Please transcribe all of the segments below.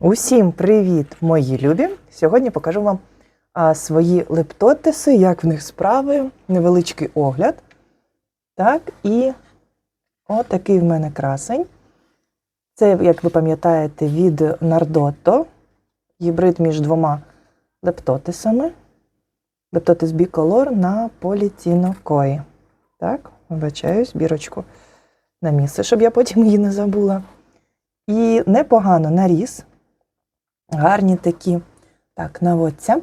Усім привіт, мої любі! Сьогодні покажу вам а, свої лептотиси, як в них справи, невеличкий огляд. Так, і отакий в мене красень. Це, як ви пам'ятаєте, від Nardotto, гібрид між двома лептотисами. Лептотис Bicolor на політінокої. Так, вибачаюсь, бірочку на місце, щоб я потім її не забула. І непогано наріс. Гарні такі. Так, наводця.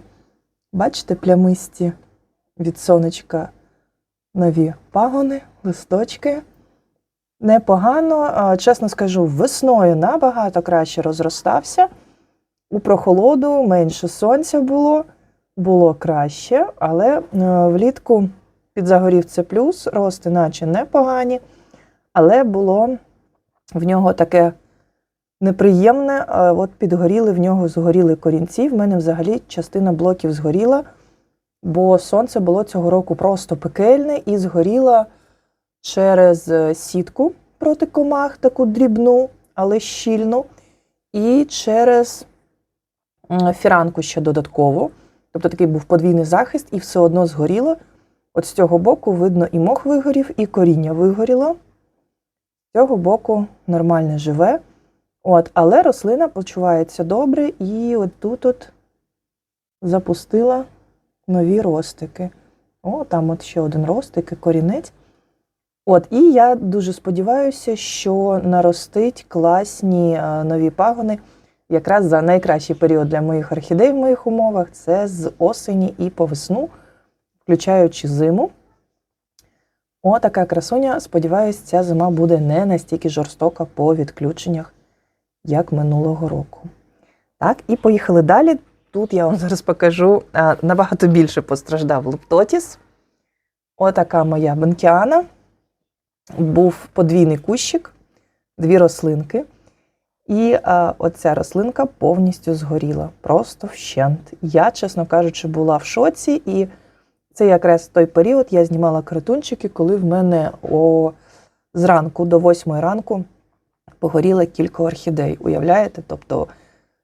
Бачите, плямисті від сонечка нові пагони, листочки. Непогано, чесно скажу, весною набагато краще розростався. У прохолоду менше сонця було, було краще, але е, влітку підзагорів це плюс, рости наче непогані, але було в нього таке неприємне. От підгоріли в нього згоріли корінці. В мене взагалі частина блоків згоріла, бо сонце було цього року просто пекельне і згоріло через е, сітку проти комах, таку дрібну, але щільну, і через фіранку ще додатково. Тобто такий був подвійний захист, і все одно згоріло. От з цього боку видно і мох вигорів, і коріння вигоріло. З цього боку нормально живе. От, але рослина почувається добре, і от тут от запустила нові ростики. О, там от ще один ростик і корінець. От, і я дуже сподіваюся, що наростить класні е, нові пагони якраз за найкращий період для моїх орхідей в моїх умовах це з осені і по весну, включаючи зиму. О, така красуня. Сподіваюсь, ця зима буде не настільки жорстока по відключеннях як минулого року. Так, і поїхали далі. Тут я вам зараз покажу набагато більше постраждав лептотіс. Отака моя бенкіана. Був подвійний кущик, дві рослинки. І а, оця рослинка повністю згоріла, просто вщент. Я, чесно кажучи, була в шоці, і це якраз той період я знімала картунчики, коли в мене о, зранку до 8 ранку погоріло кілька орхідей. Уявляєте? Тобто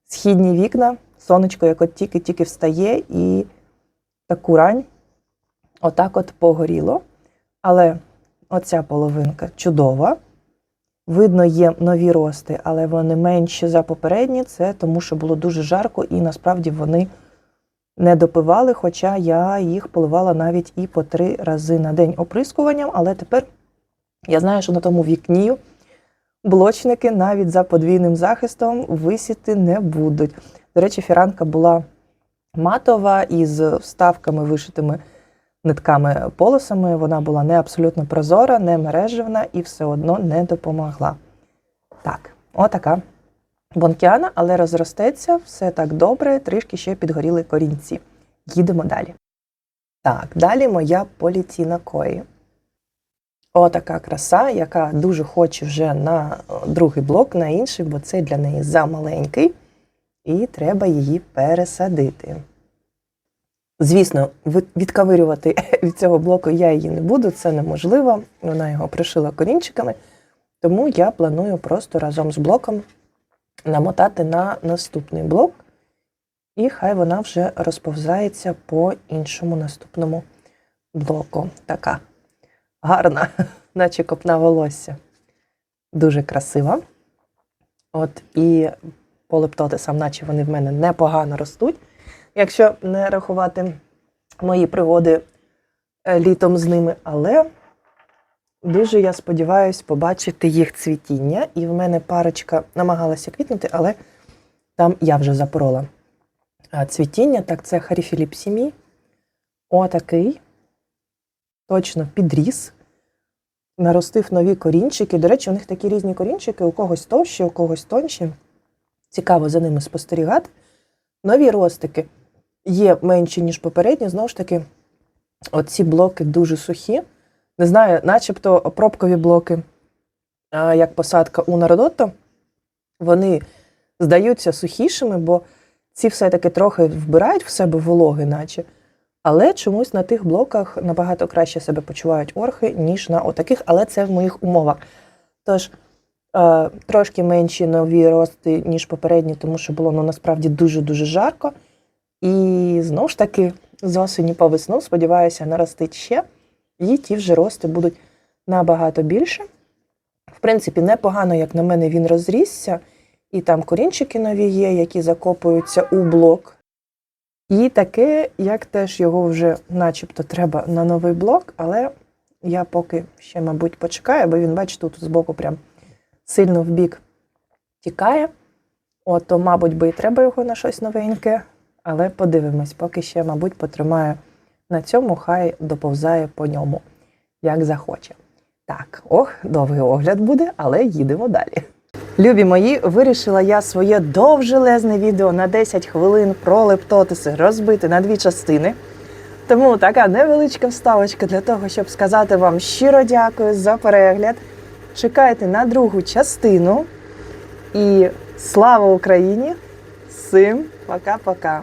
східні вікна, сонечко, як от тільки-тільки встає, і таку рань отак от погоріло. Але оця половинка чудова. Видно, є нові рости, але вони менші за попередні. Це тому, що було дуже жарко, і насправді вони не допивали, хоча я їх поливала навіть і по три рази на день оприскуванням. Але тепер я знаю, що на тому вікні блочники навіть за подвійним захистом висіти не будуть. До речі, фіранка була матова із вставками, вишитими нитками полосами. Вона була не абсолютно прозора, не мережевна і все одно не допомогла. Так, отака бонкіана, але розростеться, все так добре, трішки ще підгоріли корінці. Їдемо далі. Так, далі моя поліціна кої. Отака краса, яка дуже хоче вже на е, другий блок, на інший, бо цей для неї замаленький, і треба її пересадити. Звісно, ви- відковирювати від цього блоку я її не буду, це неможливо. Вона його пришила корінчиками. Тому я планую просто разом з блоком намотати на наступний блок, і хай вона вже розповзається по іншому наступному блоку. Така гарна, наче копна волосся. Дуже красива. От і по лептотисам, наче вони в мене непогано ростуть. Якщо не рахувати мої пригоди е, літом з ними, але дуже я сподіваюся побачити їх цвітіння. І в мене парочка намагалася квітнути, але там я вже запорола А цвітіння. Так, це Харіфіліп Сімі. Отакий. Точно підріс. Наростив нові корінчики. До речі, у них такі різні корінчики, у когось товщі, у когось тонші. Цікаво за ними спостерігати. Нові ростики є менші, ніж попередні. Знову ж таки, оці блоки дуже сухі. Не знаю, начебто пробкові блоки, як посадка у Народотто, вони здаються сухішими, бо ці все-таки трохи вбирають в себе вологи, наче. Але чомусь на тих блоках набагато краще себе почувають орхи, ніж на отаких, але це в моїх умовах. Тож Е, трошки менші нові рости, ніж попередні, тому що було ну, насправді дуже-дуже жарко. І знову ж таки, з осені по весну, сподіваюся, наростить ще. І ті вже рости будуть набагато більше. В принципі, непогано, як на мене, він розрісся. І там корінчики нові є, які закопуються у блок. І таке, як теж його вже начебто треба на новий блок, але я поки ще, мабуть, почекаю, бо він, бачите, тут збоку прям сильно в бік тікає. От, то, мабуть, би і треба його на щось новеньке, але подивимось, поки ще, мабуть, потримаю на цьому, хай доповзає по ньому, як захоче. Так, ох, довгий огляд буде, але їдемо далі. Любі мої, вирішила я своє довжелезне відео на 10 хвилин про лептотиси розбити на дві частини. Тому така невеличка вставочка для того, щоб сказати вам щиро дякую за перегляд. Чекайте на другу частину. І слава Україні! Всім пока-пока!